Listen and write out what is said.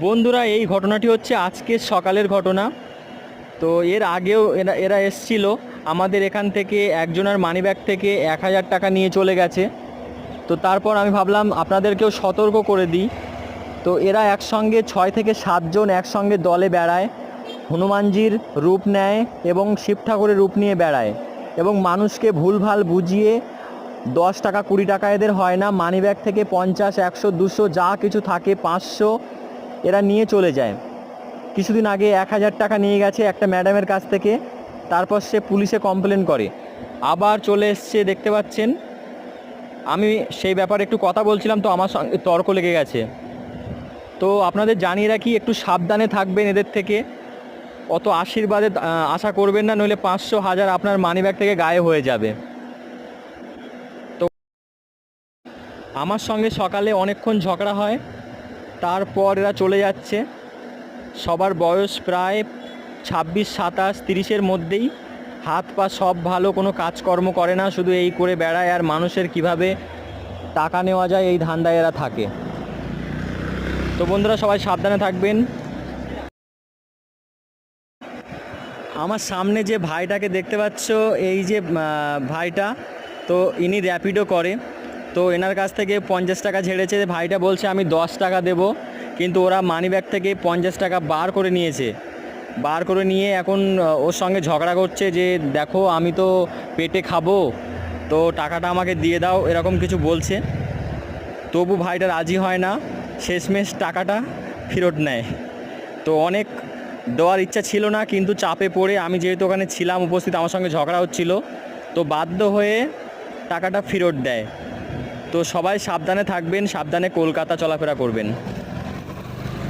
বন্ধুরা, এই ঘটনাটি হচ্ছে আজকের সকালের ঘটনা। তো এর আগেও এরা এরা এসছিল। আমাদের এখান থেকে একজনের মানিব্যাগ থেকে এক হাজার টাকা নিয়ে চলে গেছে। তো তারপর আমি ভাবলাম, আপনাদেরকেও সতর্ক করে দিই। তো এরা একসঙ্গে ছয় থেকে সাতজন একসঙ্গে দলে বেড়ায়। হনুমানজির রূপ নেয় এবং শিব ঠাকুরের রূপ নিয়ে বেড়ায় এবং মানুষকে ভুলভাল বুঝিয়ে দশ টাকা কুড়ি টাকা এদের হয় না। মানিব্যাগ থেকে পঞ্চাশ, একশো, দুশো, যা কিছু থাকে, পাঁচশো এরা নিয়ে চলে যায়। কিছুদিন আগে এক হাজার টাকা নিয়ে গেছে একটা ম্যাডামের কাছ থেকে, তারপর সে পুলিশে কমপ্লেন করে। আবার চলে এসছে, দেখতে পাচ্ছেন? আমি সেই ব্যাপারে একটু কথা বলছিলাম, তো আমার সঙ্গে তর্ক লেগে গেছে। তো আপনাদের জানিয়ে রাখি, একটু সাবধানে থাকবেন এদের থেকে। অত আশীর্বাদে আশা করবেন না, নইলে পাঁচশো হাজার আপনার মানিব্যাগ থেকে গায়ে হয়ে যাবে। তো আমার সঙ্গে সকালে অনেকক্ষণ ঝগড়া হয়। তারপর এরা চলে যাচ্ছে। সবার বয়স প্রায় ছাব্বিশ, সাতাশ, তিরিশের মধ্যেই। হাত পা সব ভালো, কোনো কাজকর্ম করে না, শুধু এই করে বেড়ায়। আর মানুষের কীভাবে টাকা নেওয়া যায়, এই ধান্দায় এরা থাকে। তো বন্ধুরা, সবাই সাবধানে থাকবেন। আমার সামনে যে ভাইটাকে দেখতে পাচ্ছ, এই যে ভাইটা, তো ইনি র্যাপিডো করে। তো এনার কাছ থেকে পঞ্চাশ টাকা ঝেড়েছে ভাইটা বলছে আমি দশ টাকা দেব, কিন্তু ওরা মানিব্যাগ থেকে পঞ্চাশ টাকা বার করে নিয়েছে। বার করে নিয়ে এখন ওর সঙ্গে ঝগড়া করছে যে, দেখো, আমি তো পেটে খাব, তো টাকাটা আমাকে দিয়ে দাও, এরকম কিছু বলছে। তবু ভাইটা রাজি হয় না, শেষমেশ টাকাটা ফেরত নেয়। তো অনেক দেওয়ার ইচ্ছা ছিল না, কিন্তু চাপে পড়ে আমি যেহেতু ওখানে ছিলাম, উপস্থিত, আমার সঙ্গে ঝগড়া হচ্ছিল, তো বাধ্য হয়ে টাকাটা ফেরত দেয়। তো সবাই সাবধানে থাকবেন সাবধানে কলকাতা চলাফেরা করবেন।